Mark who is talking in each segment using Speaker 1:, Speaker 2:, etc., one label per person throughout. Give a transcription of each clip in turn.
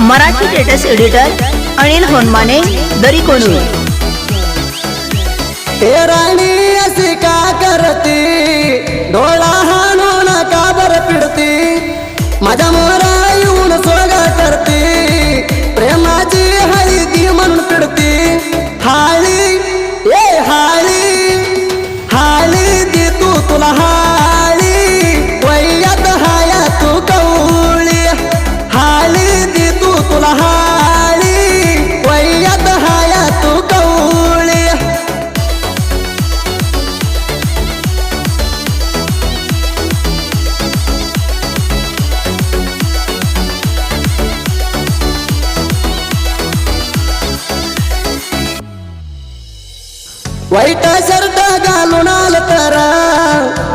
Speaker 1: Marathi latest editor Anil Honmane दरी कोणू
Speaker 2: वाईट शर्ट घालून आल तर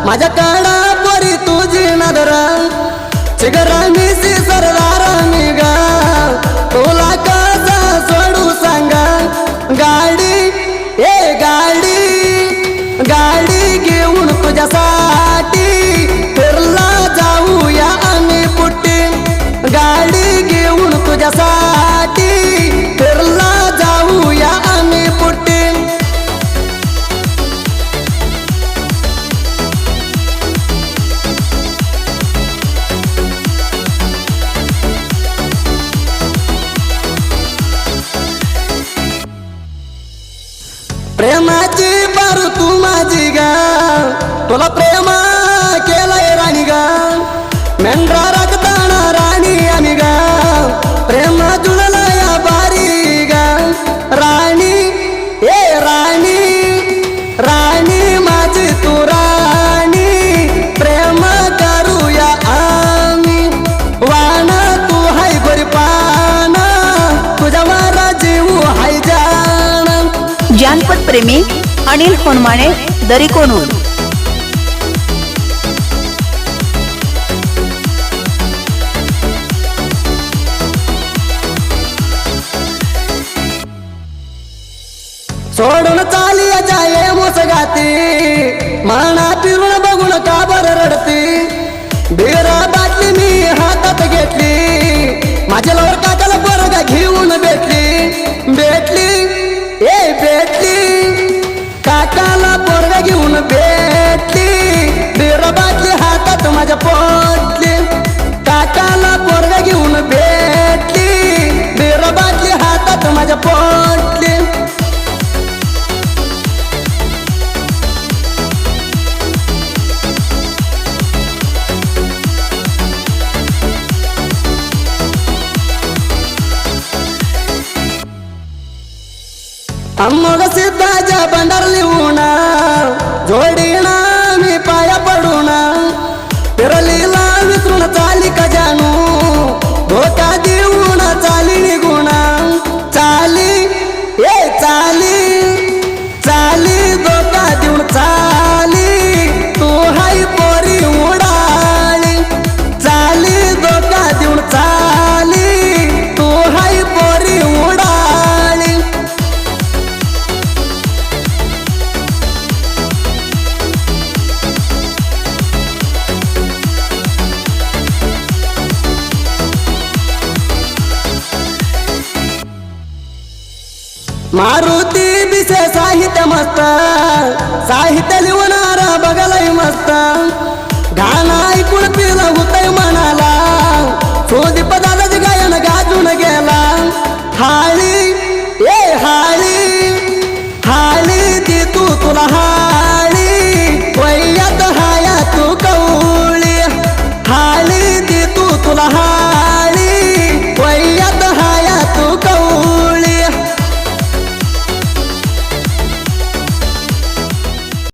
Speaker 2: माझ्या काळा परी तुझी नदर चिगरा मिसी सरदार निगा तुला कसा सोडू सांगा? गाडी ए गाडी गाडी घेऊन तुझ्यासाठी फिरला जाऊया आम्ही पुट्टी गाडी घेऊन तुझ्यासाठी प्रेमाची पारू तू माझी गा तुला प्रेम केलंय राणी गा मेंढरा प्रेमी
Speaker 1: अनिल होनमाने दरी
Speaker 2: सोडून चाली जाये मुसगाती माना फिरून बघून का बर रडती? बिरा बाटली ಅಮ್ಮಗ ಸಿದ್ದಾಜ ಬಂಡರ್ಲಿ ಉಣ ಜೋಡಿಣ ಮಾರುತಿ ಬಿಸೆ ಸಾಹಿತ್ಯ ಮಸ್ತ ಸಾಹಿತ್ಯ ಲಿವನಾರ ಬಗಲೈ ಮಸ್ತ. ಗಾನಾಯ್ ಕುಣಪಿಲ ಉತ್ತೈ ಮನಾಲ ಸೋದಿ